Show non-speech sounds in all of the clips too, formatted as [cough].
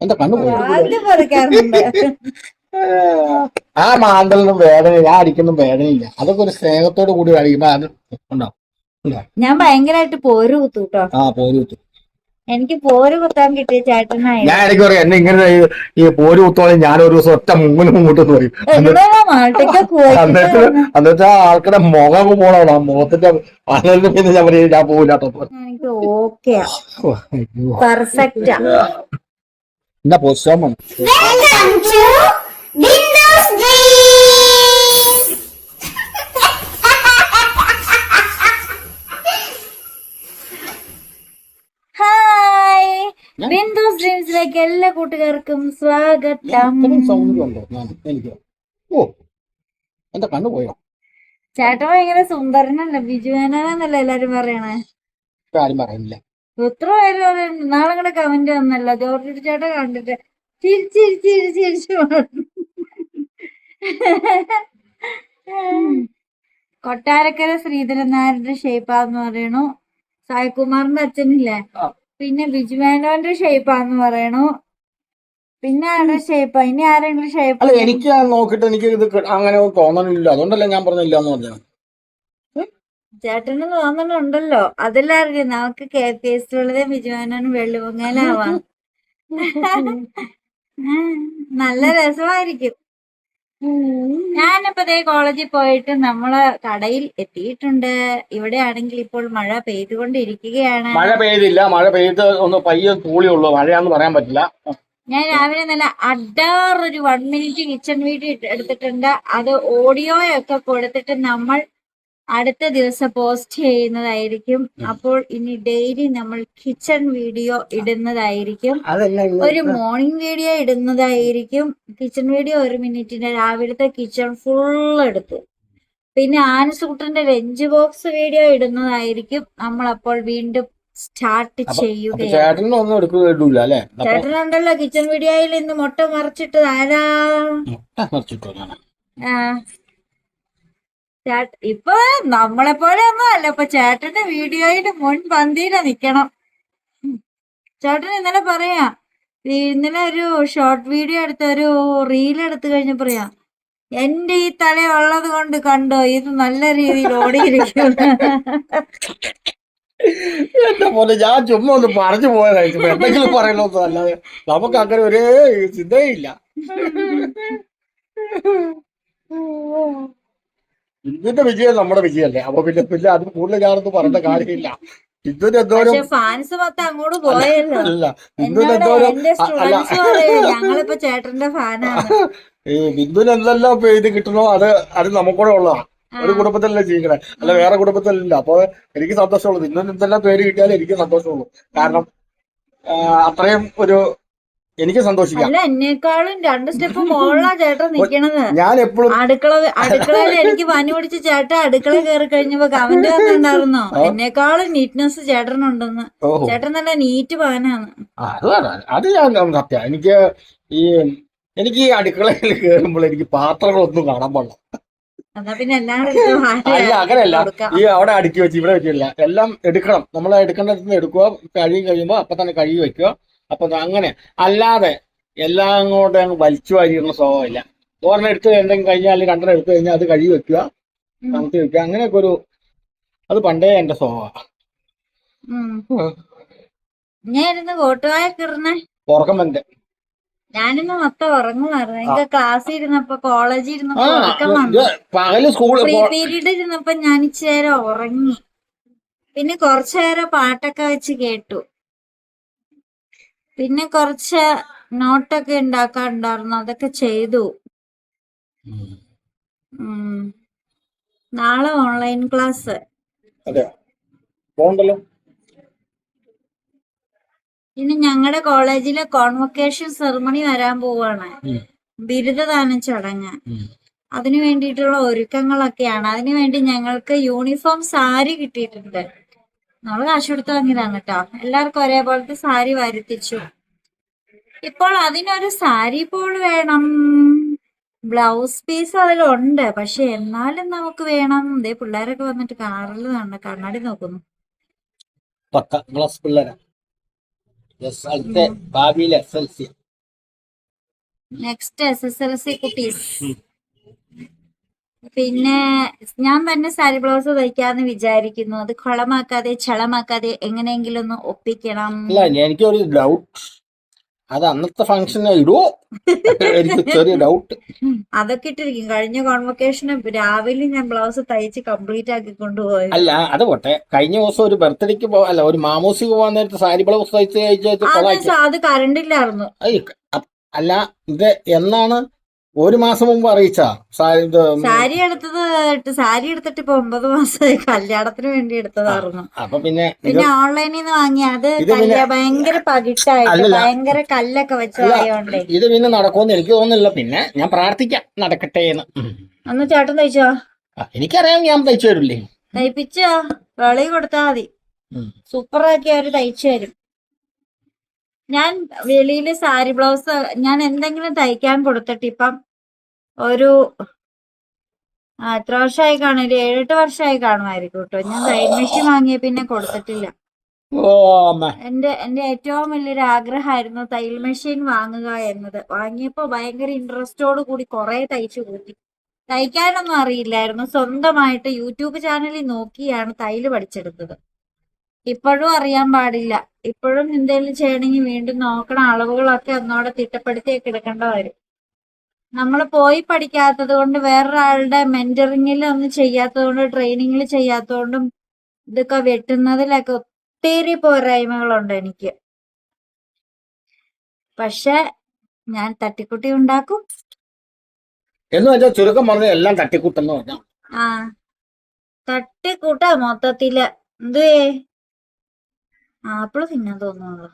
എന്റെ കണ്ണു ആ മാന്തലിനും വേദന ഞാൻ അടിക്കുന്ന വേദനയില്ല. അതൊക്കെ ഒരു സ്നേഹത്തോട് കൂടി അടിക്കുമ്പോ അത് ഉണ്ടാവും. ഞാൻ ഭയങ്കരമായിട്ട് പോര് കുത്തു ആ പോര് കുത്തു. എനിക്ക് പോര് കുത്താൻ കിട്ടിയ ചേട്ടനായി ഞാൻ ഇടയ്ക്ക് പറയാം എന്നെ ഇങ്ങനെ ഈ- പോര് കുത്തോളം ഞാൻ ഒരു ദിവസം ഒറ്റ മുമ്പിന് മുമ്പോട്ട് പറയും. എന്നിട്ട് എന്നിട്ട് ആ ആൾക്കാരുടെ മുഖം പോണോ ആ മുഖത്തിന്റെ അതിന് പിന്നെ ഞാൻ പറയും ഞാൻ പോകില്ലാട്ടോ എനിക്ക് ഓക്കെ പെർഫെക്റ്റാ എന്നാ പോസ്റ്റോമൻ Welcome to Windows! Hi Windows ഡ്രീംസിലേക്ക് എല്ലാ കൂട്ടുകാർക്കും സ്വാഗതം. ഞാൻ എനിക്ക്. ഓ എന്താ ചേട്ടൻ ഭയങ്കര സുന്ദരനല്ല ബിജുവേനല്ല എല്ലാരും പറയണേ. ഇപ്പൊ ആരും പറയുന്നില്ല. എത്ര പേര് നാളെ കൂടെ കമന്റ് വന്നല്ല. ജോർജ് ചേട്ടൻ കണ്ടിട്ട് ചിരിച്ച് ചിരിച്ച് ചിരിച്ച് ചിരിച്ചു കൊട്ടാരക്കര ശ്രീധരൻ നായരുടെ ഷേപ്പാന്ന് പറയണു. സായികുമാറിന്റെ അച്ഛനില്ലേ. പിന്നെ ബിജുമേനോന്റെ ഷേപ്പാന്ന് പറയണു. പിന്നെ ആരുടെ ഷേപ്പാ ഇനി ആരെങ്കിലും അല്ല ഷേപ്പ് എനിക്ക് നോക്കിട്ട് എനിക്ക് ഇത് അങ്ങനെ തോന്നണില്ല. അതുകൊണ്ടല്ലേ ഞാൻ പറഞ്ഞില്ല എന്ന് പറഞ്ഞു ചേട്ടന് തോന്നണുണ്ടല്ലോ അതിലാർക്കും നമുക്ക് കെ പി എസ് ഉള്ളത് ബിജുമേനോനും വെള്ളുപൊങ്ങലാവാം. നല്ല രസമായിരിക്കും. ഞാനിപ്പോ ദേ കോളേജിൽ പോയിട്ട് നമ്മൾ കടയിൽ എത്തിയിട്ടുണ്ട്. ഇവിടെ ആണെങ്കിൽ ഇപ്പോൾ മഴ പെയ്തുകൊണ്ടിരിക്കുകയാണ്. മഴ പെയ്തില്ല. മഴ പെയ്ത് ഒന്ന് പയ്യെ തൂളിയുള്ളൂ. മഴയാന്ന് പറയാൻ പറ്റില്ല. ഞാൻ രാവിലെ നല്ല അഡാറൊരു വൺ മിനിറ്റ് കിച്ചൺ വീഡിയോ എടുത്തിട്ടുണ്ട്. അത് ഓഡിയോ ഒക്കെ കൊടുത്തിട്ട് നമ്മൾ അടുത്ത ദിവസം പോസ്റ്റ് ചെയ്യുന്നതായിരിക്കും. അപ്പോൾ ഇനി ഡെയിലി നമ്മൾ കിച്ചൺ വീഡിയോ ഇടുന്നതായിരിക്കും. ഒരു മോർണിംഗ് വീഡിയോ ഇടുന്നതായിരിക്കും. കിച്ചൺ വീഡിയോ ഒരു മിനിറ്റിന്റെ രാവിലത്തെ കിച്ചൺ ഫുൾ എടുത്തു. പിന്നെ ആനസൂട്ടന്റെ ലഞ്ച് ബോക്സ് വീഡിയോ ഇടുന്നതായിരിക്കും. നമ്മൾ അപ്പോൾ വീണ്ടും സ്റ്റാർട്ട് ചെയ്യുക ചേട്ടനുണ്ടല്ലോ കിച്ചൺ വീഡിയോയിൽ ഇന്ന് മുട്ട മറിച്ചിട്ട് ആരാ മുട്ട മറിച്ചിട്ടോ ഇപ്പൊ നമ്മളെ പോലെ ഒന്നും അല്ല. ഇപ്പൊ ചേട്ടന്റെ വീഡിയോയിൽ മുൻപന്തിയില നിക്കണം. ചേട്ടൻ ഇന്നലെ പറയാ ഇന്നലെ ഒരു ഷോർട്ട് വീഡിയോ എടുത്ത ഒരു റീൽ എടുത്തു കഴിഞ്ഞ പറയാ എന്റെ ഈ തല ഉള്ളത് കൊണ്ട് കണ്ടോ ഇത് നല്ല രീതിയിൽ ഓടിയിരിക്കും [laughs] എന്റെ പോലെ ഞാൻ ചുമ്മാ ഒന്ന് പറഞ്ഞു പോയതായിരിക്കും. എന്തെങ്കിലും പറയണമെന്നോ അല്ലാതെ നമുക്ക് അങ്ങനെ ഒരേ ചിന്തയില്ല. [laughs] ഇതിന്റെ വിജയം നമ്മുടെ വിജയമല്ലേ? അപ്പൊ പിന്നെ പിന്നെ അത് കൂടുതൽ ഞാനൊന്നും പറഞ്ഞ കാര്യമില്ല. ഇതിന് എന്തോരം ഫാൻസ് മൊത്തം അങ്ങോട്ട് പോയല്ലോ അല്ല എന്തോരം ഞങ്ങളിപ്പോ ചേട്ടന്റെ ഫാനാണ് ഈ ബിന്ദുവിന് എന്തെല്ലാം ഇത് കിട്ടണോ? അത് അത് നമുക്കൂടെ ഉള്ളതാണ് ഒരു കുടുംബത്തിലല്ലേ ജീവിക്കണേ? അല്ല വേറെ കുടുംബത്തിലല്ല. അപ്പൊ എനിക്ക് സന്തോഷമുള്ളൂ ബിന്ദുവിന് എന്തെല്ലാം പേര് കിട്ടിയാലും എനിക്ക് സന്തോഷമുള്ളൂ. കാരണം അത്രയും ഒരു എനിക്ക് സന്തോഷിക്കാം. അല്ല എന്നെക്കാളും രണ്ട് സ്റ്റെപ്പ് മുകളിലാ ചേട്ടൻ നിക്കണത്. ഞാൻ എപ്പോഴും അടുക്കള അടുക്കളയിൽ എനിക്ക് പനി പിടിച്ച് ചേട്ടൻ അടുക്കള കയറി കഴിഞ്ഞപ്പോ കമന്റ് ഉണ്ടായിരുന്നോ എന്നെക്കാളും നീറ്റ്നെസ് ചേട്ടനുണ്ടെന്ന്. ചേട്ടൻ നല്ല നീറ്റ് പാനാണ് അത് ഞാൻ സത്യം. എനിക്ക് ഈ എനിക്ക് ഈ അടുക്കളയിൽ കയറുമ്പോൾ എനിക്ക് പാത്രങ്ങളൊന്നും കാണാൻ പാടില്ല. അല്ല അങ്ങനെയല്ല. ഈ അവിടെ അടുക്കി വെച്ച് ഇവിടെ വെച്ചില്ല എല്ലാം എടുക്കണം. നമ്മൾ എടുക്കേണ്ടത് എടുക്കുക. കഴുകി കഴിയുമ്പോൾ അപ്പൊ തന്നെ കഴുകി വെക്കുക. അപ്പൊ അങ്ങനെ. അല്ലാതെ എല്ലാം അങ്ങോട്ട് അങ്ങ് വലിച്ചു വാരിയുള്ള സ്വഭാവമില്ല ഒരെണ്ണം എടുത്ത് എന്തെങ്കിലും കഴിഞ്ഞാൽ രണ്ടെണ്ണം എടുത്തു കഴിഞ്ഞാൽ അത് കഴുകി വെക്കുക നമുക്ക് വെക്കുക. അങ്ങനെയൊക്കെ ഒരു അത് പണ്ടേ എന്റെ സ്വഭാവമാണ് കോട്ടുവായൊക്കെ ഇറങ്ങേ ഉറക്കം വന്റെ ഞാനിന്ന് മൊത്തം ഉറങ്ങുമായിരുന്നു. എനിക്ക് ക്ലാസ്സിൽ ഇരുന്നപ്പോ കോളേജിൽ ആ ഇരുന്നപ്പോ ഉറക്കം വന്നു. പകൽ സ്കൂൾ ഫ്രീ പീരീഡ് ഇരുന്നപ്പോ ഞാൻ ഇച്ചിരി ഉറങ്ങി. പിന്നെ കുറച്ചു നേരം പാട്ടൊക്കെ വെച്ച് കേട്ടു. പിന്നെ കുറച്ച് നോട്ടൊക്കെ ഉണ്ടാക്കാറുണ്ടായിരുന്നു അതൊക്കെ ചെയ്തു. നാളെ ഓൺലൈൻ ക്ലാസ്. ഇനി ഞങ്ങളുടെ കോളേജിലെ കോൺവൊക്കേഷൻ സെറമണി വരാൻ പോവാണ്. ബിരുദദാനം ബിരുദദാന ചടങ്ങ്. അതിനു വേണ്ടിയിട്ടുള്ള ഒരുക്കങ്ങളൊക്കെയാണ്. അതിനു വേണ്ടി ഞങ്ങൾക്ക് യൂണിഫോം സാരി കിട്ടിയിട്ടുണ്ട്. നമ്മൾ കാശ് കൊടുത്ത് വാങ്ങിയതാണ് കേട്ടോ. എല്ലാവർക്കും ഒരേപോലത്തെ സാരി വരുത്തിച്ചു. ഇപ്പോൾ അതിനൊരു സാരി പോൾ വേണം. ബ്ലൗസ് പീസ് അതിലുണ്ട്. പക്ഷെ എന്നാലും നമുക്ക് വേണം. ദേ പിള്ളേരൊക്കെ വന്നിട്ട് കാറിൽ കണ്ട കണ്ണാടി നോക്കുന്നു. Next S S L C കുട്ടീസ്. പിന്നെ ഞാൻ തന്നെ സാരി ബ്ലൗസ് തയ്ക്കാന്ന് വിചാരിക്കുന്നു. അത് കൊളമാക്കാതെ ചളമാക്കാതെ എങ്ങനെയെങ്കിലും ഒന്ന് ഒപ്പിക്കണം. അല്ല എനിക്കൊരു ഡൗട്ട് അത് അന്നത്തെ ഫംഗ്ഷൻ ഇടുവോ എനിക്ക് ചെറിയ ഡൗട്ട് അതൊക്കെ ഇട്ടിരിക്കും. കഴിഞ്ഞ കോൺവൊക്കേഷന് രാവിലെ ഞാൻ ബ്ലൗസ് തയ്ച്ച് കംപ്ലീറ്റ് ആക്കി കൊണ്ടുപോയി അല്ല അത് പോട്ടെ. കഴിഞ്ഞ ദിവസം ഒരു ബർത്ത്ഡേക്ക് പോവാ അല്ല ഒരു മാമൂസിക്ക് പോകാൻ നേരത്തെ സാരി ബ്ലൗസ് തയ്ച്ച് തയ്ച്ച് അത് കറണ്ടില്ലായിരുന്നു അല്ല ഇത് എന്നാണ് ഒരു മാസം മുമ്പ് അറിയിച്ചാ? സാരി എടുത്തത് സാരി എടുത്തിട്ട് ഇപ്പൊ ഒമ്പത് മാസമായി കല്യാണത്തിന് വേണ്ടി എടുത്തതായിരുന്നു. അപ്പൊ പിന്നെ പിന്നെ ഓൺലൈനിൽ നിന്ന് വാങ്ങിയ അത് ഭയങ്കര പകിട്ടായിട്ട് ഭയങ്കര കല്ലൊക്കെ വെച്ച് ഇത് പിന്നെ നടക്കുമെന്ന് എനിക്ക് തോന്നുന്നില്ല. പിന്നെ ഞാൻ പ്രാർത്ഥിക്കാം നടക്കട്ടെ എന്ന്. അന്ന് ചേട്ടൻ തയ്ച്ചോ? എനിക്കറിയാം ഞാൻ തയ്ച്ചു തരില്ലേ. തയ്പ്പിച്ചോ? വെളി കൊടുത്താ മതി. സൂപ്പറാക്കി അവർ തയ്ച്ചു തരും. ഞാൻ വെളിയിൽ സാരി ബ്ലൗസ് ഞാൻ എന്തെങ്കിലും തയ്ക്കാൻ കൊടുത്തിട്ട് ഇപ്പം ഒരു ആ, എത്ര വർഷമായി കാണും? ഒരു ഏഴെട്ട് വർഷമായി കാണുമായിരിക്കും കേട്ടോ ഞാൻ തയ്യൽ മെഷീൻ വാങ്ങിയ പിന്നെ കൊടുത്തിട്ടില്ല. എന്റെ എന്റെ ഏറ്റവും വലിയൊരു ആഗ്രഹമായിരുന്നു തയ്യൽ മെഷീൻ വാങ്ങുക എന്നത്. വാങ്ങിയപ്പോ ഭയങ്കര ഇൻട്രസ്റ്റോട് കൂടി കുറെ തയ്ച്ചു കൂട്ടി. തയ്ക്കാനൊന്നും അറിയില്ലായിരുന്നു. സ്വന്തമായിട്ട് യൂട്യൂബ് ചാനലിൽ നോക്കിയാണ് തയ്യൽ പഠിച്ചെടുത്തത്. ഇപ്പോഴും അറിയാൻ പാടില്ല. ഇപ്പോഴും എന്തെങ്കിലും ചെയ്യണമെങ്കിൽ വീണ്ടും നോക്കണ അളവുകളൊക്കെ ഒന്നോടെ തിട്ടപ്പെടുത്തിയൊക്കെ എടുക്കേണ്ട വരും. നമ്മൾ പോയി പഠിക്കാത്തത് കൊണ്ട് വേറൊരാളുടെ മെന്ററിങ്ങിൽ ഒന്നും ചെയ്യാത്തത് കൊണ്ട് ട്രെയിനിങ്ങിൽ ചെയ്യാത്തതുകൊണ്ടും ഇതൊക്കെ വെട്ടുന്നതിലൊക്കെ ഒത്തിരി പോരായ്മകളുണ്ട് എനിക്ക്. പക്ഷെ ഞാൻ തട്ടിക്കുട്ടി ഉണ്ടാക്കും. എന്ന് വെച്ചാൽ ചുരുക്കം പറഞ്ഞ എല്ലാം തട്ടിക്കൂട്ടെന്ന് പറഞ്ഞു ആ. തട്ടിക്കൂട്ടാ മൊത്തത്തിൽ. എന്തുവേ? ആപ്പിൾ തിന്നാൻ തോന്നുന്നുള്ളു.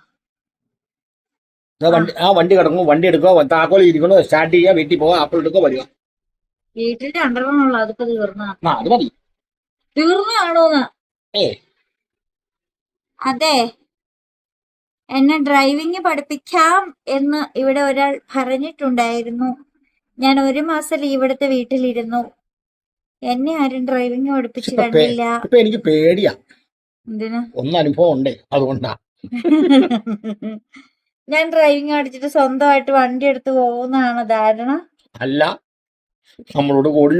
ആ വണ്ടി കിടക്കും വണ്ടി എടുക്കുക താക്കോൽ ഇരിക്കണോ സ്റ്റാർട്ട് ചെയ്യുക വീട്ടിൽ പോവാ ആപ്പിൾ എടുക്കുക വരിക വീട്ടിന്റെ അണ്ടർഗ്രൗണ്ട് അതിപ്പോ തീർന്ന. ആ അത് മതി. തീർന്നാണോന്ന്? അതെ. എന്നെ ഡ്രൈവിംഗ് പഠിപ്പിക്കാം എന്ന് ഇവിടെ ഒരാൾ പറഞ്ഞിട്ടുണ്ടായിരുന്നു. ഞാൻ ഒരു മാസം ഇവിടുത്തെ വീട്ടിലിരുന്നു. എന്നെ ആരും ഡ്രൈവിംഗ് പഠിപ്പിച്ചു കണ്ടില്ല. എനിക്ക് പേടിയാ. ഒന്ന് അനുഭവം ഉണ്ട് അതുകൊണ്ടാ. [laughs] ഞാൻ ഡ്രൈവിംഗ് അടിച്ചിട്ട് സ്വന്തമായിട്ട് വണ്ടി എടുത്ത് പോകുന്നതാണ് ധാരണ. അല്ല നമ്മളോട് കൂടി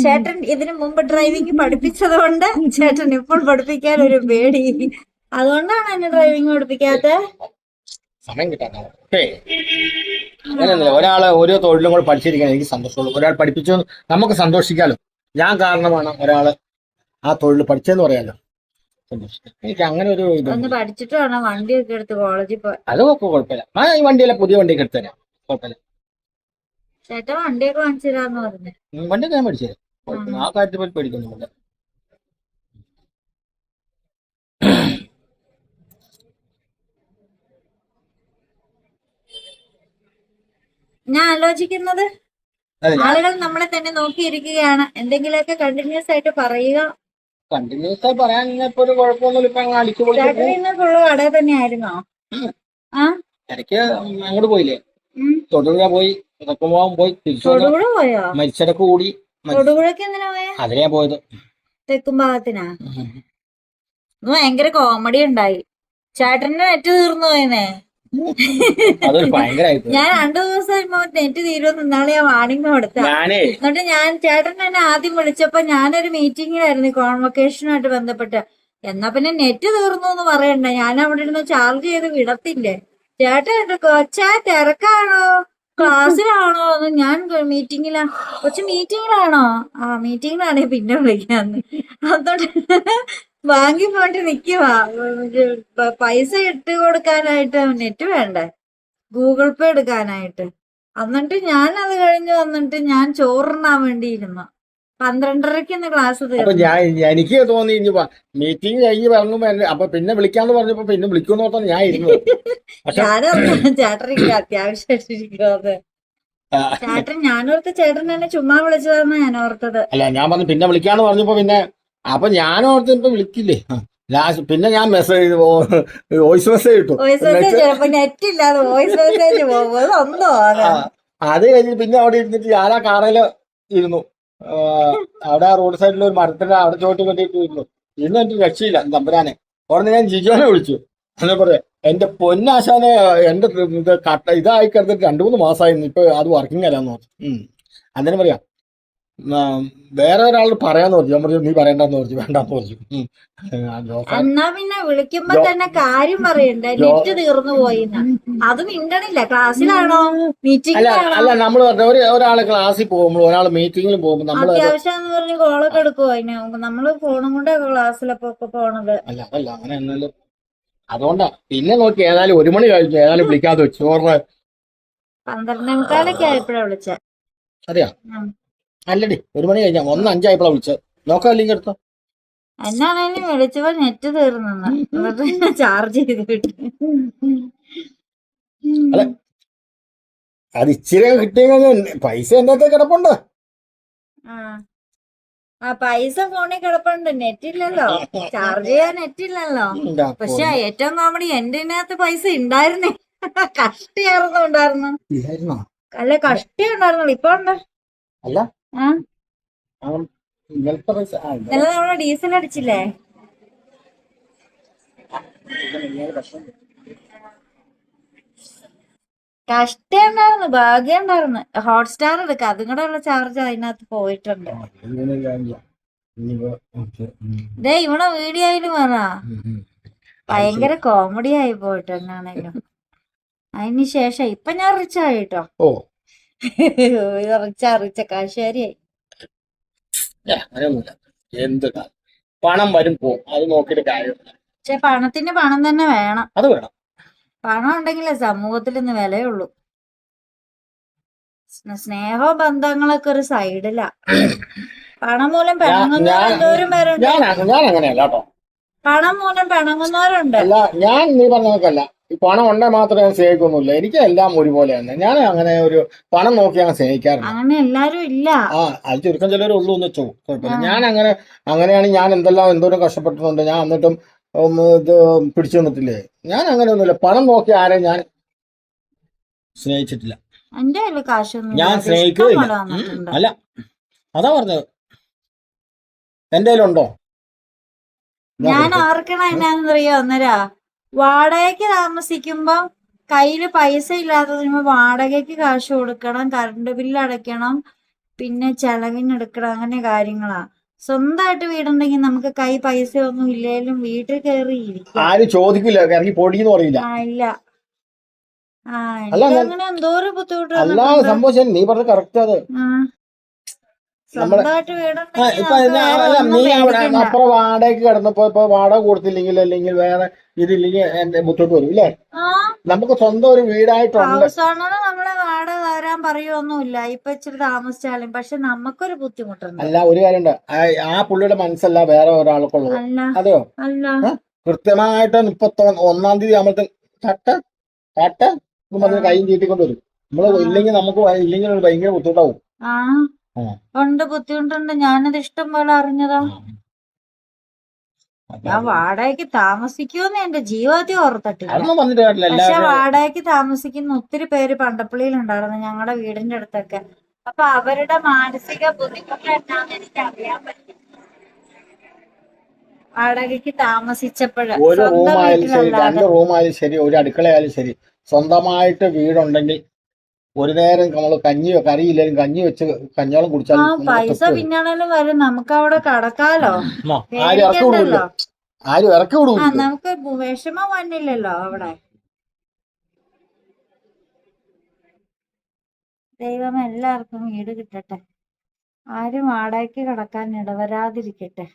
ചേട്ടൻ ഇതിനു മുമ്പ് ഡ്രൈവിംഗ് പഠിപ്പിച്ചത് കൊണ്ട് ചേട്ടൻ ഇപ്പോൾ പഠിപ്പിക്കാൻ ഒരു പേടി. അതുകൊണ്ടാണ് എന്നെ ഡ്രൈവിംഗ് പഠിപ്പിക്കാത്ത സമയം കിട്ടാൻ അങ്ങനെയൊന്നുമില്ല. ഒരാളെ ഓരോ തൊഴിലും കൂടെ പഠിച്ചിരിക്കാൻ എനിക്ക് സന്തോഷമുള്ളൂ. ഒരാൾ പഠിപ്പിച്ചു നമുക്ക് സന്തോഷിക്കാലോ. ഞാൻ കാരണമാണ് ഒരാൾ ആ തൊഴിൽ പഠിച്ചെന്ന് പറയാലോ. എനിക്ക് അങ്ങനെ ഒരു ഇത് പഠിച്ചിട്ട് വേണം വണ്ടിയൊക്കെ എടുത്ത് കോളേജിൽ പോയി അതൊക്കെ കുഴപ്പമില്ല. ആ ഈ വണ്ടിയല്ല പുതിയ വണ്ടിയൊക്കെ എടുത്തു തരാം. കുഴപ്പമില്ല. ചേട്ടൻ വണ്ടിയൊക്കെ വാങ്ങിച്ചു തരാന്ന് പറഞ്ഞു. ഉം, വണ്ടിയൊക്കെ ഞാൻ പഠിച്ചു തരാം. ആ കാര്യത്തിൽ പറ്റി പേടിക്കൊന്നുമില്ല. ഞാൻ ആലോചിക്കുന്നത് ആളുകൾ നമ്മളെ തന്നെ നോക്കിയിരിക്കുകയാണ്. എന്തെങ്കിലുമൊക്കെ കണ്ടിന്യൂസ് ആയിട്ട് പറയുക. കണ്ടിന്യൂസ് ആയി പറയാൻ ഒരു കുഴപ്പമൊന്നുമില്ല. ഇപ്പൊ അങ്ങ് അടിച്ചു ഫുള്ള് കടയിൽ തന്നെയായിരുന്നോ? ആ? ഇടയ്ക്ക് അങ്ങോട്ട് പോയില്ലേ. തൊടുപുഴ പോയി ഇടക്കുമ്പോഴാൻ പോയി തൊടുപുഴ പോയോ? മരിച്ചടക്ക് കൂടി. തൊടുപുഴക്ക് എന്തിനാ പോയ? അതിനാ പോയത്. തെക്കുംഭാഗത്തിനാ ഭയങ്കര കോമഡി ഉണ്ടായി. ചേട്ടന്റെ നെറ്റ് തീർന്നു പോയെന്നേ. ഞാൻ രണ്ടു ദിവസം നെറ്റ് തീരുമെന്ന് ഇന്നാളെ ഞാൻ വാണിംഗ് കൊടുത്ത എന്നിട്ട് ഞാൻ ചേട്ടൻ എന്നെ ആദ്യം വിളിച്ചപ്പോ ഞാനൊരു മീറ്റിംഗിലായിരുന്നു കോൺവൊക്കേഷനുമായിട്ട് ബന്ധപ്പെട്ട്. എന്നാ പിന്നെ നെറ്റ് തീർന്നു എന്ന് പറയണ്ട. ഞാൻ അവിടെ ഇരുന്ന് ചാർജ് ചെയ്ത് വിടത്തില്ലേ? ചേട്ടൻ കൊച്ചാ തിരക്കാണോ? ക്ലാസ്സിലാണോ? എന്ന് ഞാൻ മീറ്റിംഗിലാ കൊച്ചു മീറ്റിംഗിലാണോ ആ മീറ്റിംഗിലാണെ പിന്നെ വിളിക്കാന്ന്. അതോട്ട് ബാങ്കിൽ പോയിട്ട് നിക്കുവാ. പൈസ ഇട്ട് കൊടുക്കാനായിട്ട് നെറ്റ് വേണ്ടേ? ഗൂഗിൾ പേ എടുക്കാനായിട്ട്. എന്നിട്ട് ഞാൻ അത് കഴിഞ്ഞ്. വന്നിട്ട് ഞാൻ ചോറിനാൻ വേണ്ടിയിരുന്നു. ഇന്ന് ക്ലാസ് ഞാൻ എനിക്ക് തോന്നി മീറ്റിംഗ് കഴിഞ്ഞ് പറഞ്ഞു. അപ്പൊ പിന്നെ വിളിക്കാന്ന് പറഞ്ഞപ്പോ പിന്നെ വിളിക്കുമെന്ന് ഓർത്താണ് ഞാൻ ഇരുന്നു ഞാനൊന്ന് അത്യാവശ്യമായിട്ടിരിക്കുന്നത് ആ, ചേട്ടൻ ഞാനോർത്ത് ചേട്ടൻ എന്നെ ചുമ്മാ വിളിച്ചതാന്ന് ഞാൻ ഓർത്തത്. അല്ല ഞാൻ പറഞ്ഞു പിന്നെ വിളിക്കാന്ന് പറഞ്ഞപ്പോ പിന്നെ അപ്പൊ ഞാൻ ഓർത്ത് ഇപ്പൊ വിളിക്കില്ലേ? ലാസ്റ്റ് പിന്നെ ഞാൻ മെസ്സേജ് വോയിസ് മെസ്സേജ് ഇട്ടു. വോയിസ് മെസ്സേജ് ചിലപ്പോ നെറ്റ് ഇല്ലാതെ വോയിസ് മെസ്സേജ് ഒന്നോ അത് കഴിഞ്ഞ് പിന്നെ അവിടെ ഇരുന്നിട്ട് ഞാൻ ആ കാറയിൽ ഇരുന്നു. അവിടെ റോഡ് സൈഡിൽ ഒരു മരത്തിന്റെ അവിടെ ചോട്ടി കെട്ടിയിട്ട് ഇരുന്നു. ഇന്ന് എനിക്ക് രക്ഷയില്ല തമ്പുരാനെ. ഉടനെ ഞാൻ ജിജോനെ വിളിച്ചു. എന്നാ പറയാ എന്റെ പൊന്നാശാനെ എന്റെ ഇത് കട്ട ഇതായി കിടന്നിട്ട് രണ്ടു മൂന്ന് മാസമായിരുന്നു ഇപ്പൊ അത് വർക്കിംഗ് അല്ലാന്ന് പറഞ്ഞു. അന്നേരം പറയാം വേറെ ഒരാൾ പറയാന്ന് പറഞ്ഞു. ഞാൻ പറഞ്ഞു നീ പറയണ്ടെന്ന് പറഞ്ഞു വേണ്ടെന്ന് പറഞ്ഞു. എന്നാ പിന്നെ വിളിക്കുമ്പോ തന്നെ കാര്യം പറയണ്ട? നെറ്റ് തീർന്നു പോയി അത് മിണ്ടണില്ല. ക്ലാസ്സിലാണോ? മീറ്റിംഗ് അല്ല നമ്മൾ പറഞ്ഞ ഒരു ഒരാൾ ക്ലാസ്സിൽ പോകുമ്പോൾ ഒരാൾ മീറ്റിംഗിൽ പോകുമ്പോൾ നമ്മൾ അത്യാവശ്യം പറഞ്ഞു പറഞ്ഞ് കോളൊക്കെ എടുക്കുവോ അതിന്? നമ്മൾ ഫോണും കൊണ്ടൊക്കെ ക്ലാസ്സിലൊക്കെ പോണത്. അല്ല അതല്ല അങ്ങനെ എന്നാലും അതുകൊണ്ടാ. പിന്നെ നോക്കി ഏതായാലും ഒരു മണി കഴിഞ്ഞു ഏതായാലും വിളിക്കാതെ വെച്ചു. ഓർമ്മ. പന്ത്രണ്ടേ മുക്കാലൊക്കെ ആയപ്പോഴാ വിളിച്ച. അറിയാ ഉം. അല്ലടി ഒരു മണി കഴിഞ്ഞാ. ഒന്ന് അഞ്ചായപ്പോഴാ വിളിച്ചത്. നോക്കാം അല്ലെങ്കിൽ എടുത്തോ? എന്നാണേലും വിളിച്ചപ്പോ നെറ്റ് തീർന്നു എന്നിട്ട് ചാർജ് ചെയ്ത് വിട്ടു അല്ല. അത് ഇച്ചിരി കിട്ടിയെങ്കിൽ പൈസ എന്റെ കിടപ്പുണ്ട്. ആ. പൈസ ഫോണിൽ കിടപ്പുണ്ട്. നെറ്റ് ഇല്ലല്ലോ. ചാർജ് ചെയ്യാൻ നെറ്റ് ഇല്ലല്ലോ. പക്ഷെ ഏറ്റവും കോമഡി എന്റെ ഇതിനകത്ത് പൈസ ഉണ്ടായിരുന്നേ കഷ്ടിയായിരുന്നു ഉണ്ടായിരുന്നു? അല്ല കഷ്ടി ഉണ്ടായിരുന്നുള്ളൂ. ഇപ്പൊ ഉണ്ട്. അല്ല ആ? അവൻ ഇന്നലത്തെ പൈസ ആ, ഇന്നലെ ഇന്നലെ ഡീസൽ അടിച്ചില്ലേ? കഷ്ടി ഉണ്ടായിരുന്നു ഭാഗ്യം ഉണ്ടായിരുന്നു ഹോട്ട്സ്റ്റാർ എടുക്കുക അതും കൂടെ ഉള്ള ചാർജ് അതിനകത്ത് പോയിട്ടുണ്ട്. ദേ ഇവിടെ വീഡിയോ പറ. ഭയങ്കര കോമഡി ആയി പോയിട്ട് എന്നാണെങ്കിലും അതിന് ശേഷം ഇപ്പൊ ഞാൻ റിച്ച് ആയി കേട്ടോ ഓ റിച്ച റിച്ച കാശുകാരിയായി അങ്ങനെയൊന്നുമില്ല. എന്ത് പണം വരും പോവും. അത് നോക്കിയിട്ട് കാര്യമില്ല. പക്ഷെ പണത്തിന് പണം തന്നെ വേണം. അത് വേണം. പണം ഉണ്ടെങ്കിലേ സമൂഹത്തിൽ ഇന്ന് വിലയുള്ളൂ. സ്ന- സ്നേഹവും ബന്ധങ്ങളൊക്കെ ഒരു സൈഡില. പണം മൂലം പിണങ്ങുന്നവരും ഞാൻ- പേരുണ്ട്. അങ്ങനെയല്ല കേട്ടോ. പണം മൂലം പിണങ്ങുന്നവരുണ്ട്. ഞാൻ നീ പറഞ്ഞ കണക്കല്ല. ഈ പണം ഉണ്ടെ മാത്രമേ ഞാൻ സ്നേഹിക്കൊന്നുമില്ല. എനിക്ക് എല്ലാം ഒരുപോലെയാണ്. ഞാൻ അങ്ങനെ ഒരു പണം നോക്കി ഞാൻ സ്നേഹിക്കാറില്ല. അങ്ങനെ എല്ലാരും ഇല്ല. ആ അത് ചുരുക്കം ചിലരേ ഉള്ളൂ എന്ന് വെച്ചോ. കുഴപ്പമില്ല. ഞാൻ അങ്ങനെ അങ്ങനെയാണ് ഞാൻ എന്തെല്ലാം എന്തോരം കഷ്ടപ്പെട്ടിട്ടുണ്ട്. ഞാൻ എന്നിട്ടും ഇത് പിടിച്ചു വന്നിട്ടില്ലേ ഞാൻ അങ്ങനെ ഒന്നുമില്ല പണം നോക്കി ആരെയും ഞാൻ സ്നേഹിച്ചിട്ടില്ല. എന്റെ കയ്യിൽ കാശൊന്നും ഞാൻ സ്നേഹിക്കുകയില്ല. അല്ല. അതാ പറഞ്ഞത്. എന്റെ കയ്യിലുണ്ടോ? ഞാൻ ഓർക്കണ എന്നാന്നറിയോ അന്നേരാ വാടകയ്ക്ക് താമസിക്കുമ്പോ കയ്യിൽ പൈസ ഇല്ലാത്തതിന് വാടകയ്ക്ക് കാശ് കൊടുക്കണം കറണ്ട് ബില്ല് അടയ്ക്കണം പിന്നെ ചെലവിനെടുക്കണം അങ്ങനെ കാര്യങ്ങളാ. സ്വന്തമായിട്ട് വീടുണ്ടെങ്കിൽ നമുക്ക് കൈ പൈസ ഒന്നും ഇല്ലെങ്കിലും വീട്ടിൽ കയറി ഇരിക്കും. ആരും ചോദിക്കില്ല ഇറങ്ങി പൊടിയെന്ന് പറയില്ല. ആ ഇല്ല. ആ അല്ല, എനിക്ക് അങ്ങനെ എന്തോ ബുദ്ധിമുട്ട്. നീ പറഞ്ഞത് കറക്റ്റ് അത് നീ അവിടെ. അപ്പുറം വാടകയ്ക്ക് കിടന്നപ്പോ ഇപ്പൊ വാടക കൊടുത്തില്ലെങ്കിൽ അല്ലെങ്കിൽ വേറെ ഇതില്ലെങ്കിൽ എന്റെ ബുദ്ധിമുട്ട് വരും ഇല്ലേ? നമുക്ക് സ്വന്തം ഒരു വീടായിട്ടുണ്ട്. നമ്മളെ വാടക വരാൻ പറയുമൊന്നുമില്ല ഇപ്പൊ ഇച്ചിരി താമസിച്ചാലും പക്ഷെ നമുക്കൊരു ബുദ്ധിമുട്ടുണ്ട്. അല്ല ഒരു കാര്യമുണ്ട്. ആ- ആ പുള്ളിയുടെ മനസ്സല്ല വേറെ ഒരാൾക്കുള്ളത്. അതെയോ? കൃത്യമായിട്ട് മുപ്പത്തി ഒന്നാം തീയതി ആകുമ്പോഴത്തെ തട്ട തട്ട എന്ന് പറഞ്ഞ് കൈയും ചീട്ടിക്കൊണ്ട് വരും. നമ്മൾ ഇല്ലെങ്കിൽ നമുക്ക് ഇല്ലെങ്കിൽ ഭയങ്കര ബുദ്ധിമുട്ടാവും. ഉണ്ട് ബുദ്ധിമുട്ടുണ്ട് ഞാനത് ഇഷ്ടം പോലെ അറിഞ്ഞതാ. ഞാൻ വാടകയ്ക്ക് താമസിക്കുമെന്ന് എന്റെ ജീവിതത്തിൽ ഓർത്തിട്ടില്ല. പക്ഷെ വാടകയ്ക്ക് താമസിക്കുന്ന ഒത്തിരി പേര് പണ്ടപ്പള്ളിയിൽ ഉണ്ടായിരുന്നു ഞങ്ങളുടെ വീടിന്റെ അടുത്തൊക്കെ. അപ്പൊ അവരുടെ മാനസിക ബുദ്ധിമുട്ട് എന്താണെന്ന് എനിക്ക് അറിയാൻ പറ്റും വാടകയ്ക്ക് താമസിച്ചപ്പോഴ് ഒരു റൂമായാലും ശരി രണ്ട് റൂമായാലും ശരി ഒരു അടുക്കളയായാലും ശരി സ്വന്തമായിട്ട് വീടുണ്ടെങ്കിൽ ഒരു നേരം നമ്മൾ കഞ്ഞി കറിയില്ലെങ്കിലും കഞ്ഞി വെച്ച് കഞ്ഞോളം കുടിച്ചാൽ പൈസ. പിന്നാണേലും വരും. നമുക്ക് അവിടെ കടക്കാലോ ആരും ഇറക്കി വിടൂല്ലോ ആരും ഇറക്കി ആ വിടൂല്ലോ നമുക്ക് വിഷമം വന്നില്ലല്ലോ അവിടെ. ദൈവം എല്ലാവർക്കും വീട് കിട്ടട്ടെ. ആരും വാടകയ്ക്ക് കടക്കാൻ ഇടവരാതിരിക്കട്ടെ.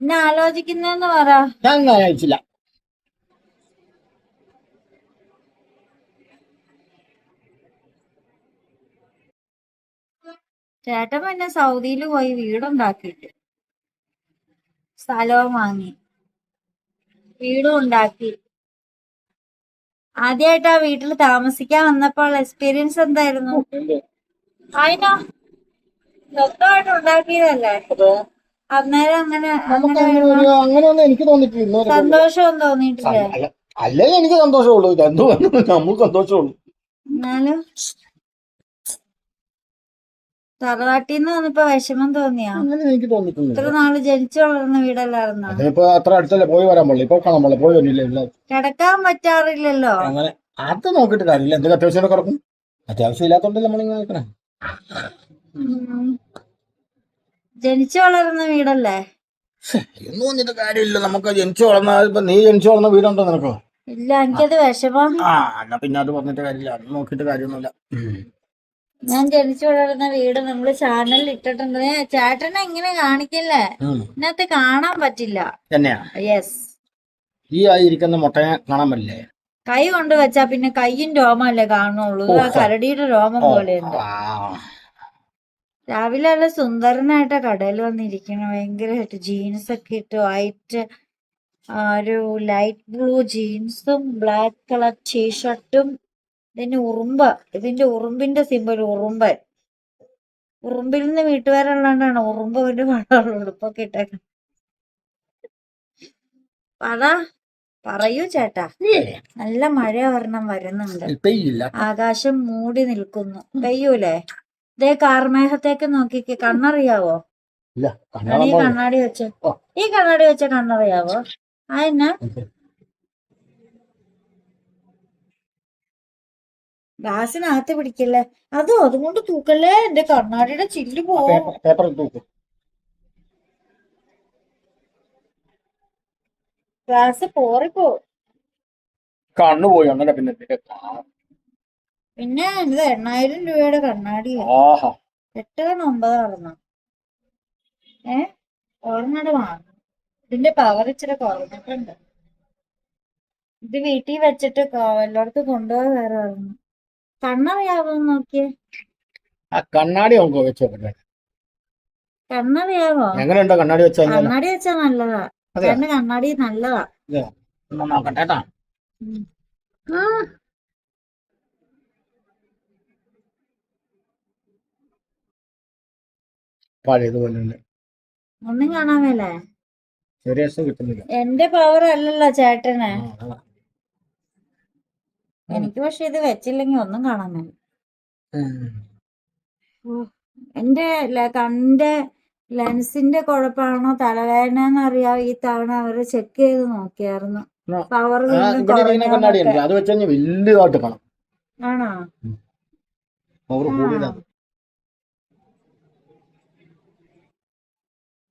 പിന്നെ ആലോചിക്കുന്നെന്ന് പറ. ഞാൻ അയച്ചില്ല ചേട്ടൻ പിന്നെ സൗദിയിൽ പോയി വീടുണ്ടാക്കിയിട്ട്. സ്ഥലവും വാങ്ങി. വീടും ഉണ്ടാക്കി. ആദ്യമായിട്ട് ആ വീട്ടിൽ താമസിക്കാൻ വന്നപ്പോൾ എക്സ്പീരിയൻസ് എന്തായിരുന്നു? അതിനോ സ്വന്തമായിട്ട് ഉണ്ടാക്കിയതല്ലേ? അന്നേരം അങ്ങനെ നമുക്ക് അങ്ങനെ ഒരു അങ്ങനെയൊന്നും എനിക്ക് തോന്നിയിട്ടില്ല ഇന്നുവരെ സന്തോഷം തോന്നിയിട്ടില്ലേ? അല്ല അല്ലെങ്കിൽ എനിക്ക് സന്തോഷമുള്ളൂ. എന്തോ നമുക്ക് സന്തോഷമുള്ളൂ. എന്നാലും തറവാട്ടിൽ നിന്ന് വന്നപ്പോ വിഷമം തോന്നിയാ? എനിക്ക് ഇത്ര തോന്നിയിട്ടുണ്ട് നാൾ ജനിച്ചു വളർന്ന വീടല്ലായിരുന്നോ അതിപ്പോ അത്ര അടുത്തല്ലേ പോയി വരാൻ പാടില്ല ഇപ്പൊ കാണാൻ പാടില്ല പോയി വരില്ല? കിടക്കാൻ പറ്റാറില്ലല്ലോ. അങ്ങനെ അത് നോക്കിയിട്ട് കാര്യമില്ല. എന്തെങ്കിലും അത്യാവശ്യം കിടക്കും. അത്യാവശ്യം ഇല്ലാത്തോണ്ട് നമ്മളിങ്ങനെ നിൽക്കണേ. ജനിച്ചു വളർന്ന വീടല്ലേ? എന്ന് പറഞ്ഞിട്ട് കാര്യമില്ല. നമുക്ക് ജനിച്ചു വളർന്ന ഇപ്പൊ നീ ജനിച്ചു വളർന്ന വീടുണ്ടോ നിനക്കോ? ഇല്ല എനിക്കത് വിഷമം. ആ എന്നാ പിന്നെ അത് പറഞ്ഞിട്ട് കാര്യമില്ല. അത് നോക്കിയിട്ട് കാര്യമൊന്നുമില്ല. ഞാൻ ജനിച്ചു വളർന്ന വീട് നമ്മൾ ചാനലിൽ ഇട്ടിട്ടുണ്ട്. ചേട്ടനെ എങ്ങനെ കാണിക്കല്ലേ. ഇതിനകത്ത് കാണാൻ പറ്റില്ല. തന്നെയാ? യെസ് ഈ ആയിരിക്കുന്ന മുട്ടയെ കാണാൻ പറ്റില്ലേ കൈ കൊണ്ട് വെച്ചാ പിന്നെ കയ്യും രോമല്ലേ കാണുള്ളൂ. കരടിയുടെ രോമം പോലെ ആ. രാവിലെ നല്ല സുന്ദരനായിട്ട് കടയിൽ വന്നിരിക്കണം. ഭയങ്കരമായിട്ട് ജീൻസ് ഒക്കെ ഇട്ട് വൈറ്റ് ഒരു ലൈറ്റ് ബ്ലൂ ജീൻസും ബ്ലാക്ക് കളർ ടീഷർട്ടും ഇതിന്റെ ഉറുമ്പ് ഇതിന്റെ ഉറുമ്പിന്റെ സിമ്പൽ ഉറുമ്പൻ ഉറുമ്പിൽ നിന്ന് വീട്ടുകാരുള്ളതാണ് ഉറുമ്പ് പടമുള്ള ഉടുപ്പൊക്കെ ഇട്ടേക്കുന്നത് പറ പറയൂ ചേട്ടാ. നല്ല മഴ ഒരെണ്ണം വരുന്നുണ്ട് ആകാശം മൂടി നിൽക്കുന്നു. പെയ്യൂലേ? ദേ കാർമേഹത്തേക്ക് നോക്കിക്ക് കണ്ണറിയാവോ? ഈ കണ്ണാടി വെച്ച്. ഈ കണ്ണാടി വെച്ച കണ്ണറിയാവോ? ആ എന്നാ ഗ്ലാസിനകത്ത് പിടിക്കല്ലേ? അതോ അതുകൊണ്ട് തൂക്കല്ലേ? എന്റെ കണ്ണാടിയുടെ ചില്ല് പോവും ഗ്ലാസ് പോറിപ്പോ. കണ്ണു പോയി അങ്ങനെ പിന്നെ പിന്നെ ഇത് എണ്ണായിരം രൂപയുടെ കണ്ണാടി. ആഹാ. എട്ട് കണ്ണ് ഒമ്പത് നടന്നു ഏ? ഓർമ്മയുടെ വാങ്ങും ഇതിന്റെ പവർ ഇച്ചിരി കുറഞ്ഞിട്ടുണ്ട്. ഇത് വീട്ടിൽ വെച്ചിട്ട് എല്ലായിടത്തും കൊണ്ടുപോയി വേറെ പറഞ്ഞു കണ്ണറിയാവോ നോക്കിയേ. ആ കണ്ണാടി വെച്ച് കണ്ണറിയാവോ? എങ്ങനെയുണ്ടോ കണ്ണാടി വെച്ചാ കണ്ണാടി വെച്ചാ നല്ലതാ? രണ്ട് കണ്ണാടി നല്ലതാ. ഒന്ന് നോക്കട്ടെ കേട്ടാ ഉം. പഴയതുപോലെ തന്നെ ഒന്നും കാണാൻ മേലേ? ചെറിയ രസം കിട്ടുന്നില്ല. എന്റെ പവർ അല്ലല്ലോ ചേട്ടന്. എനിക്ക് പക്ഷെ ഇത് വെച്ചില്ലെങ്കിൽ ഒന്നും കാണാൻ മേല. എന്റെ കണ്ണിന്റെ ലെൻസിന്റെ കുഴപ്പമാണോ? തലവേദന അറിയാം ഈ തവണ അവർ ചെക്ക് ചെയ്ത് നോക്കിയായിരുന്നു. പവർ അത് വെച്ച് കാണാം ആണോ? പവർ.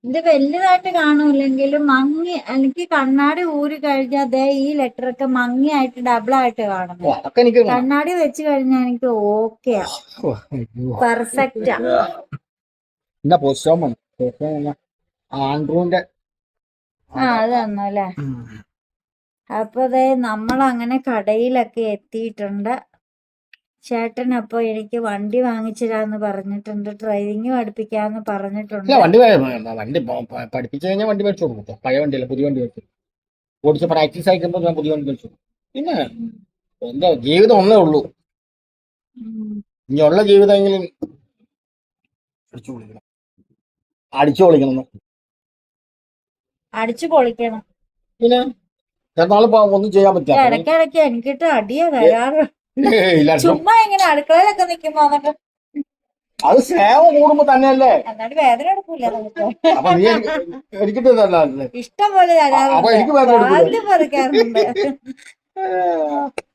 ഇത് വലുതായിട്ട് കാണൂലെങ്കിലും മങ്ങി എനിക്ക് കണ്ണാടി ഊരി കഴിഞ്ഞാൽ ദേ ഈ ലെറ്റർ ഒക്കെ മങ്ങിയായിട്ട് ഡബിൾ ആയിട്ട് കാണും. കണ്ണാടി വെച്ച് കഴിഞ്ഞാൽ എനിക്ക് ഓക്കെയാ പെർഫെക്റ്റ് എന്നാ പൊസ്റ്റോമൺ ആൻഡ്രൂന്റെ ആ അത് തന്നല്ലേ. അപ്പൊ ദേ നമ്മൾ അങ്ങനെ കടയിലൊക്കെ എത്തിയിട്ടുണ്ട്. ചേട്ടൻ അപ്പൊ എനിക്ക് വണ്ടി വാങ്ങിച്ചിരാന്ന് പറഞ്ഞിട്ടുണ്ട് ഡ്രൈവിംഗ് പഠിപ്പിക്കാന്ന് പറഞ്ഞിട്ടുണ്ട്. വണ്ടി വണ്ടി പഠിപ്പിച്ചു കഴിഞ്ഞാൽ വണ്ടി മേടിച്ചു കൊടുക്കും. പഴയ വണ്ടിയല്ല പുതിയ വണ്ടി മേടിച്ചു ഓടിച്ച് പ്രാക്ടീസ് ആയിക്കുമ്പോൾ ഞാൻ പുതിയ വണ്ടി മേടിച്ചു. പിന്നെ എന്താ ജീവിതം ഒന്നേ ഉള്ളൂ. ഇനിയുള്ള ജീവിതമെങ്കിലും അടിച്ചു പൊളിക്കണം. അടിച്ചു പൊളിക്കണം. അടിച്ചു പൊളിക്കണം. പിന്നെ ഒന്നും ചെയ്യാൻ പറ്റില്ല. ഇടയ്ക്കിടയ്ക്ക് എനിക്കിട്ട് അടിയാ തരാറ് ഇല്ല ചുമ്മാ ഇങ്ങനെ അടുക്കളയിലൊക്കെ നിക്കുമ്പോ എന്നിട്ട് അത് സ്നേഹം കൂടുമ്പോ തന്നെയല്ലേ? എന്നാലും വേദന എടുക്കൂല അപ്പൊ നീ എനിക്ക് എനിക്കിട്ട് തന്നല്ലേ ഇഷ്ടം പോലെ അപ്പൊ എനിക്ക് പറിക്കാറുണ്ട്.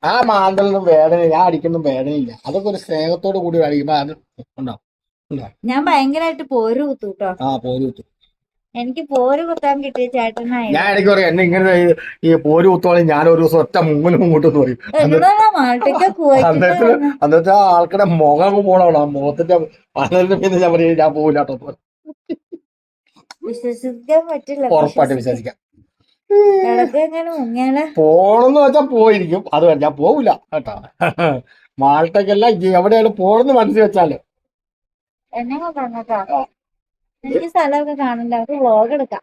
ആ മാന്തലൊന്നും വേദന ഞാൻ അടിക്കൊന്നും വേദനയില്ല. അതൊക്കെ ഒരു സ്നേഹത്തോട് കൂടി അടിക്കുമ്പോ അത് ഉണ്ടാവും ഞാൻ ഭയങ്കരമായിട്ട് പോരൂത്തു കുത്തു കേട്ടോ ആ പോരൂത്തു. കുത്തും എനിക്ക് പോര് കുത്താൻ കിട്ടിയ ചേട്ടനായി ഞാൻ എനിക്ക് പറയാം എന്നെ ഇങ്ങനെ ഈ- പോര് കുത്തോളം ഞാൻ ഒരു ദിവസം ഒറ്റ മുങ്ങിനും മുങ്ങോട്ടെന്ന് പറയും. എന്നിട്ട് ആ ആൾക്കാരുടെ മുഖം പോണവളാ ആ മുഖത്തിന്റെ അതിന് പിന്നെ ഞാൻ പറയും ഞാൻ പോവില്ലാട്ടോ വിശ്വസിക്കാൻ പറ്റില്ല ഉറപ്പായിട്ട് വിശ്വസിക്കാം. പോണെന്ന് വെച്ചാ പോയിരിക്കും. അത് ഞാൻ പോവില്ല കേട്ടോ. മാൾട്ടക്കല്ല എവിടെയാണ് പോണെന്ന് മനസ്സിൽ വെച്ചാൽ. എന്നെ എനിക്ക് സ്ഥലമൊക്കെ കാണണ്ട അവർക്ക് വ്ലോഗ് എടുക്കാം.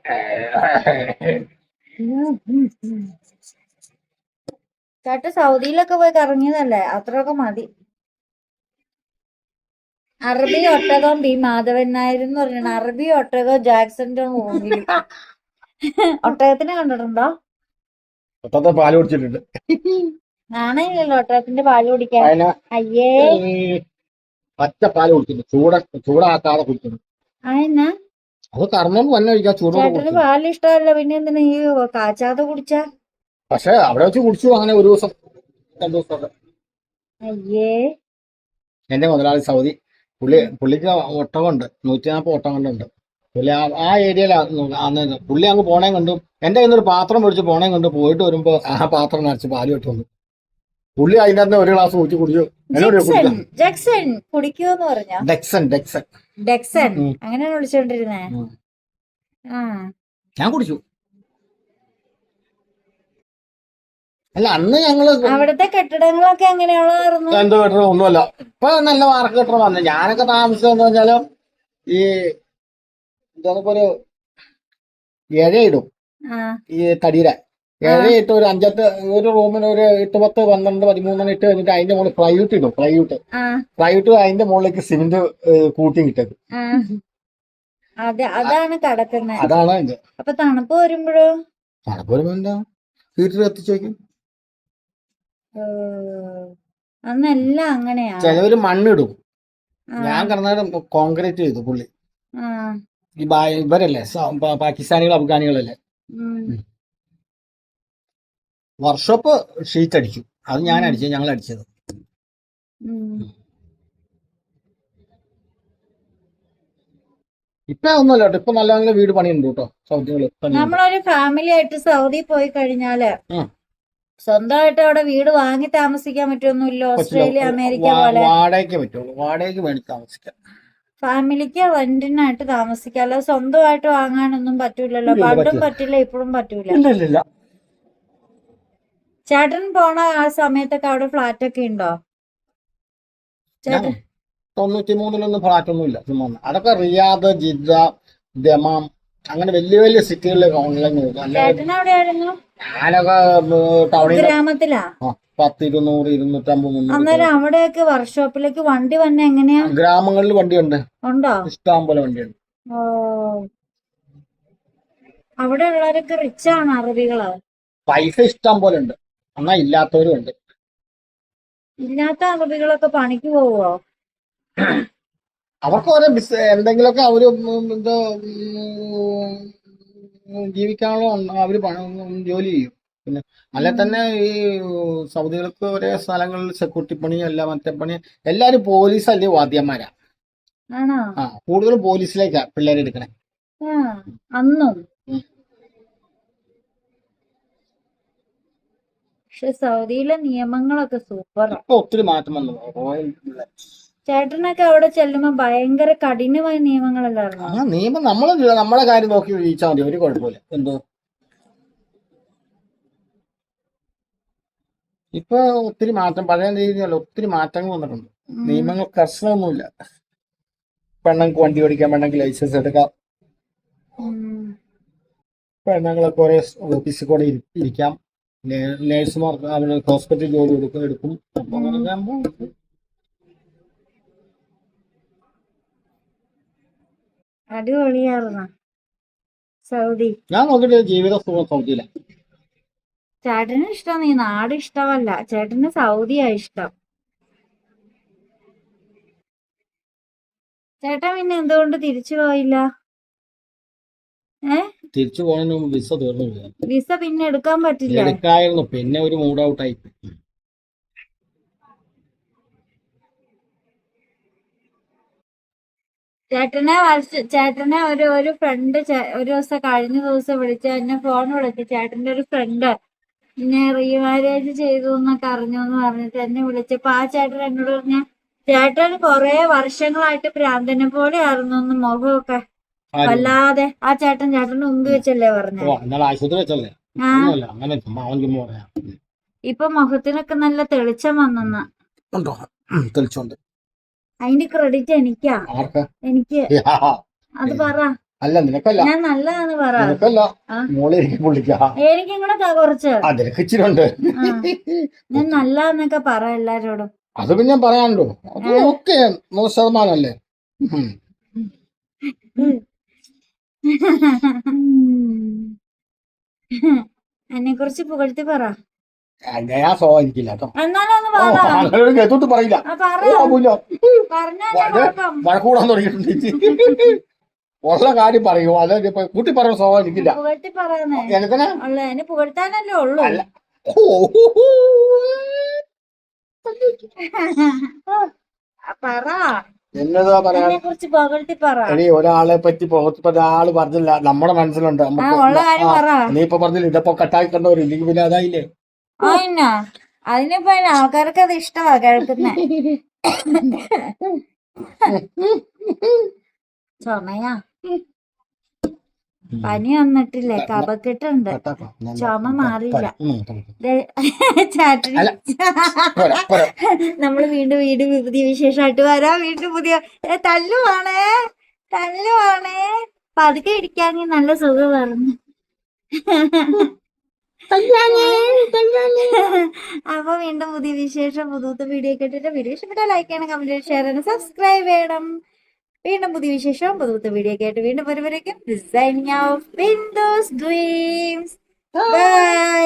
ചേട്ടൻ സൗദിയിലൊക്കെ പോയി കറങ്ങിയതല്ലേ? അത്രയൊക്കെ മതി. അറബി ഒട്ടകം ബി മാധവൻ നായർ എന്ന് അറബി ഒട്ടകം ജാക്സന്റെ റൂമിൽ ഒട്ടകത്തിനെ കണ്ടിട്ടുണ്ടോ? ഒത്തത്തെ പാൽ കുടിച്ചിട്ടുണ്ട്. നാണയില്ലല്ലോ ഒട്ടകത്തിന്റെ പാൽ കുടിക്കാൻ. അയ്യേ. പച്ച പാൽ കുടിച്ചിട്ടുണ്ട് ചൂട ചൂടാക്കാതെ കുടിക്കുന്നു. അതെന്നാ? അത് കറന്നോണ്ട് തന്നെ കഴിക്കാം ചൂടോട് ചേട്ടന് കുടിച്ചു പാൽ ഇഷ്ടമല്ല പിന്നെ എന്തിനാ ഈ കാച്ചാതെ കുടിച്ചാ? പക്ഷെ അവിടെ വെച്ച് കുടിച്ചു അങ്ങനെ ഒരു ദിവസം രണ്ടു ദിവസമൊക്കെ. അയ്യേ. എന്റെ മുതലാളി സൗദി പുള്ളി പുള്ളിക്ക് ഒട്ടകമുണ്ട് നൂറ്റി നാൽപ്പത് ഒട്ടകങ്ങളുണ്ട്. പുള്ളി ആ- ആ ഏരിയയിലാണ് അന്ന് പുള്ളി അങ്ങ് പോണേം കണ്ടു. എന്റെ കയ്യിൽ നിന്ന് ഒരു പാത്രം മേടിച്ച് പോണേം കണ്ടു. പോയിട്ട് വരുമ്പോ ആ പാത്രം നിറച്ച് പാൽ വെട്ട് വന്നു പുള്ളി അതിന്റെ അന്ന് ഒരു ഗ്ലാസ് ഊറ്റി കുടിച്ചു. ജക്സൺ കുടിക്കാം ജക്സൺ കുടിക്കുമെന്ന് പറഞ്ഞോ? ഡെക്സൺ ഡെക്സൺ. ഡെക്സൺ. അങ്ങനെയാണ് വിളിച്ചോണ്ടിരുന്നേ. ആ. ഞാൻ കുടിച്ചു. അല്ല അന്ന് ഞങ്ങൾ അവിടുത്തെ കെട്ടിടങ്ങളൊക്കെ എങ്ങനെയുള്ളതായിരുന്നു എന്തോ കെട്ടിടം ഒന്നുമല്ല. ഇപ്പൊ നല്ല മാർക്ക് കെട്ടിടം വന്നു. ഞാനൊക്കെ താമസിച്ചതെന്ന് വെച്ചാൽ ഈ എന്താ ഒരു ഇഴയിടും ഈ തടിയുടെ. ഇഴയിട്ട് ഒരു അഞ്ചെട്ട് ഒരു റൂമിന് ഒരു എട്ട് പത്ത് പന്ത്രണ്ട് പതിമൂന്നെണ്ണം ഇട്ട് കഴിഞ്ഞിട്ട് അതിന്റെ മുകളിൽ പ്ലൈവുട്ട് ഇടും പ്ലൈവുട്ട് ആ. ഫ്ലൈവുട്ട് അതിന്റെ മുകളിലേക്ക് സിമെന്റ് കൂട്ടി കിട്ടത് അതെ അതാണ് കടക്കുന്നത് അതാണ് അതിന്റെ. അപ്പൊ തണുപ്പ് വരുമ്പോഴോ? തണുപ്പ് എന്താ? വീട്ടിൽ എത്തിച്ചു വയ്ക്കും അന്നെല്ലാം അങ്ങനെയാ. ചിലവര് മണ്ണിടും. ഞാൻ കിടന്നാലും കോൺക്രീറ്റ് ചെയ്തു പുള്ളി. ഈ ഇവരല്ലേ പാകിസ്ഥാനികളും അഫ്ഗാനികളല്ലേ. വർക്ക്ഷോപ്പ് ഷീറ്റ് അടിച്ചു അത് ഞാൻ. അടിച്ചത് ഞങ്ങൾ അടിച്ചത്. ഇപ്പൊ ഒന്നുമല്ല കേട്ടോ. ഇപ്പൊ നല്ല നല്ല വീട് പണിയുണ്ട് കേട്ടോ. നമ്മളൊരു ഫാമിലി ആയിട്ട് സൗദി പോയി കഴിഞ്ഞാൽ. സ്വന്തമായിട്ട് അവിടെ വീട് വാങ്ങി താമസിക്കാൻ പറ്റുമൊന്നുമില്ല ഓസ്ട്രേലിയ അമേരിക്ക പോലെ. വാടകയ്ക്ക് പറ്റുള്ളൂ വാടകയ്ക്ക് വേണ്ടി താമസിക്കാം. ഫാമിലിക്ക് റെന്റിനായിട്ട് താമസിക്കാം. അല്ലാതെ സ്വന്തമായിട്ട് വാങ്ങാനൊന്നും പറ്റൂലല്ലോ പണ്ടും പറ്റില്ല. ഇപ്പോഴും പറ്റൂല ചേട്ടൻ പോണ ആ സമയത്തൊക്കെ അവിടെ ഫ്ലാറ്റ് ഒക്കെ ഉണ്ടോ ചേട്ടൻ തൊണ്ണൂറ്റി മൂന്നിലൊന്നും ഫ്ലാറ്റ് ഒന്നും. ഇല്ല അതൊക്കെ റിയാദ് ജിദ്ദ ദമാം അങ്ങനെ വലിയ വലിയ സിറ്റികളിലേക്ക് ഓൺലൈൻ ഞാനൊക്കെ ടൗണിൽ ഗ്രാമത്തിലാ? പത്ത് ഇരുന്നൂറ് ഇരുന്നൂറ്റമ്പത് അന്നേരം അവിടെയൊക്കെ വർക്ക്ഷോപ്പിലേക്ക് വണ്ടി വന്നെ എങ്ങനെയാ? ഗ്രാമങ്ങളിൽ വണ്ടിയുണ്ട്. ഉണ്ടോ? ഇഷ്ടം പോലെ വണ്ടിയുണ്ട് അവിടെ ഉള്ളവരൊക്കെ റിച്ച് ആണ് അറബികൾ. പൈസ ഇഷ്ടം പോലെ ഉണ്ട്. എന്നാ ഇല്ലാത്തവരും ഉണ്ട്. ഇല്ലാത്ത അറബികളൊക്കെ പണിക്ക് പോവോ? അവർക്ക് ഓരോ ബിസ് എന്തെങ്കിലുമൊക്കെ അവർ എന്തോ ജീവിക്കാനുള്ള അവർ പണം ജോലി ചെയ്യും. പിന്നെ അല്ലെ തന്നെ ഈ സൗദികൾക്ക് ഒരേ സ്ഥലങ്ങളിൽ സെക്യൂരിറ്റി പണി അല്ല മറ്റേ പണി എല്ലാരും പോലീസ് അല്ലേ വാദ്യന്മാരാ ആ കൂടുതലും പോലീസിലേക്കാ പിള്ളേരെ എടുക്കണേ അന്നും. പക്ഷെ സൗദിയിലെ നിയമങ്ങളൊക്കെ സൂപ്പർ ഒത്തിരി മാറ്റം വന്നു. ചേട്ടനൊക്കെ അവിടെ ചെല്ലുമ്പോ ഭയങ്കര കഠിനമായ നിയമങ്ങളല്ലായിരുന്നു? ആ നിയമം നമ്മൾ നമ്മളെ കാര്യം നോക്കി ജീവിച്ചാൽ മതി. ഒരു കുഴപ്പമില്ല. എന്തോ? ഇപ്പൊ ഒത്തിരി മാറ്റം പഴയ രീതിയല്ല ഒത്തിരി മാറ്റങ്ങൾ വന്നിട്ടുണ്ട്. നിയമങ്ങൾ കർശനമൊന്നുമില്ല. പെണ്ണുങ്ങൾക്ക് വണ്ടി ഓടിക്കാം പെണ്ണുങ്ങൾക്ക് ലൈസൻസ് എടുക്കാം. പെണ്ണുങ്ങളെ കുറെ ഓഫീസിൽ കൂടെ ഇരിക്കാം. നേഴ്സുമാർക്ക് അവന് ഹോസ്പിറ്റൽ ജോലി എടുക്കും എടുക്കും. അപ്പൊ സൗദി. ഞാൻ നോക്കിയിട്ട് ജീവിത സുഖം സൗദിയില. ചേട്ടന് ഇഷ്ടം ഈ നാട് ഇഷ്ടമല്ല. ചേട്ടന് സൗദിയാ ഇഷ്ടം. ചേട്ടൻ പിന്നെ എന്തുകൊണ്ട് തിരിച്ചു പോയില്ല? തിരിച്ചു പോകുന്നതിന് മുമ്പ് വിസ തീർന്നു വിസ പിന്നെ എടുക്കാൻ പറ്റില്ല. എടുക്കായിരുന്നു. പിന്നെ ഒരു മൂഡ് ഔട്ട് ആയി. ചേട്ടനെ വർഷ ചേട്ടനെ ഒരു ഒരു ഫ്രണ്ട് ഒരു ദിവസം കഴിഞ്ഞ ദിവസം വിളിച്ച എന്നെ ഫോൺ വിളിച്ചു ചേട്ടന്റെ ഒരു ഫ്രണ്ട് ഇന്നെ റീമാരേജ് ചെയ്തു എന്നൊക്കെ അറിഞ്ഞു എന്ന് പറഞ്ഞിട്ട് എന്നെ വിളിച്ചപ്പോ ആ ചേട്ടൻ എന്നോട് പറഞ്ഞ ചേട്ടൻ കൊറേ വർഷങ്ങളായിട്ട് ഭ്രാന്തനെ പോലെ ആയിരുന്നു എന്ന് മുഖമൊക്കെ വല്ലാതെ ആ ചേട്ടൻ ചേട്ടന് മുമ്പ് വെച്ചല്ലേ പറഞ്ഞത് ആശുപത്രി വെച്ചല്ലേ? അങ്ങനെ ഇപ്പൊ മുഖത്തിനൊക്കെ നല്ല തെളിച്ചം വന്നെന്ന്. ഉണ്ടോ? തെളിച്ചുണ്ട് അതിന്റെ ക്രെഡിറ്റ് എനിക്കാ. എനിക്ക്. അത് പറ. അല്ല നിനക്കല്ല. ഞാൻ നല്ലതാന്ന് പറ. നിനക്കല്ല. ആ. മോളെ എനിക്ക് പുള്ളിക്കാ എനിക്കും കൂടെ കുറച്ച്. നിനക്ക് ഞാൻ നല്ലതെന്നൊക്കെ പറ എല്ലാരോടും. അത് പിന്നെ പറയാനുണ്ടോ അത് ഓക്കെ നൂറ് ശതമാനം അല്ലേ. [laughs] എന്നെ കുറിച്ച് പുകഴ്ത്തി പറ. ഞാൻ ആ സ്വഭാവം എനിക്കില്ല കേട്ടോ. എന്നാലും ഒന്ന് ഓ, പറ. അങ്ങനെ ഒരു കേട്ടോട്ട് പറയില്ല. വഴക്കൂടാൻ തുടങ്ങിയിട്ടുണ്ട് ഉള്ള കാര്യം പറയൂ. അതെ കൂട്ടി പുകഴ്ത്താനല്ലേ ഉള്ളൂ. [laughs] പറ. എന്നതാ പറയാ? കുറിച്ച് പുകഴ്ത്തി പറ. എടി ഒരാളെ പറ്റി പുറത്ത് ഒരാൾ പറഞ്ഞില്ല. നമ്മുടെ മനസ്സിലുണ്ട്. നീ ഇപ്പൊ പറഞ്ഞില്ല ഇതപ്പോ കട്ടാക്കി കണ്ടവരില്ലെങ്കിൽ പിന്നെ അതായില്ലേ? അതിനിപ്പോ ആൾക്കാർക്ക് അത് ഇഷ്ടമാ കേൾക്കുന്നേ. [laughs] ചുമയാ പനി വന്നിട്ടില്ല? കപക്കെട്ടുണ്ട് ചുമ മാറിയില്ല. [laughs] ചാറ്റി. [laughs] നമ്മൾ വീണ്ടും വീണ്ടും പുതിയ വിശേഷമായിട്ട് വരാം. വീണ്ടും പുതിയ തല്ലുവാണേ തല്ലുവാണേ. പതുക്കെ ഇടിക്കാൻ നല്ല സുഖം പറഞ്ഞു [laughs] അപ്പൊ വീണ്ടും പുതിയ വിശേഷം പുതുത്ത വീഡിയോ കേട്ടിട്ട് വീഡിയോ ഇഷ്ടപ്പെട്ടാൽ ലൈക്ക് ചെയ്യണം കമന്റ് ചെയ്യണം ഷെയർ ചെയ്യണം സബ്സ്ക്രൈബ് ചെയ്യണം. വീണ്ടും പുതിയ വിശേഷം പുതുപുത്ത വീഡിയോ ആയിട്ട് വീണ്ടും വരുമ്പോഴേക്കും designing of windows dreams bye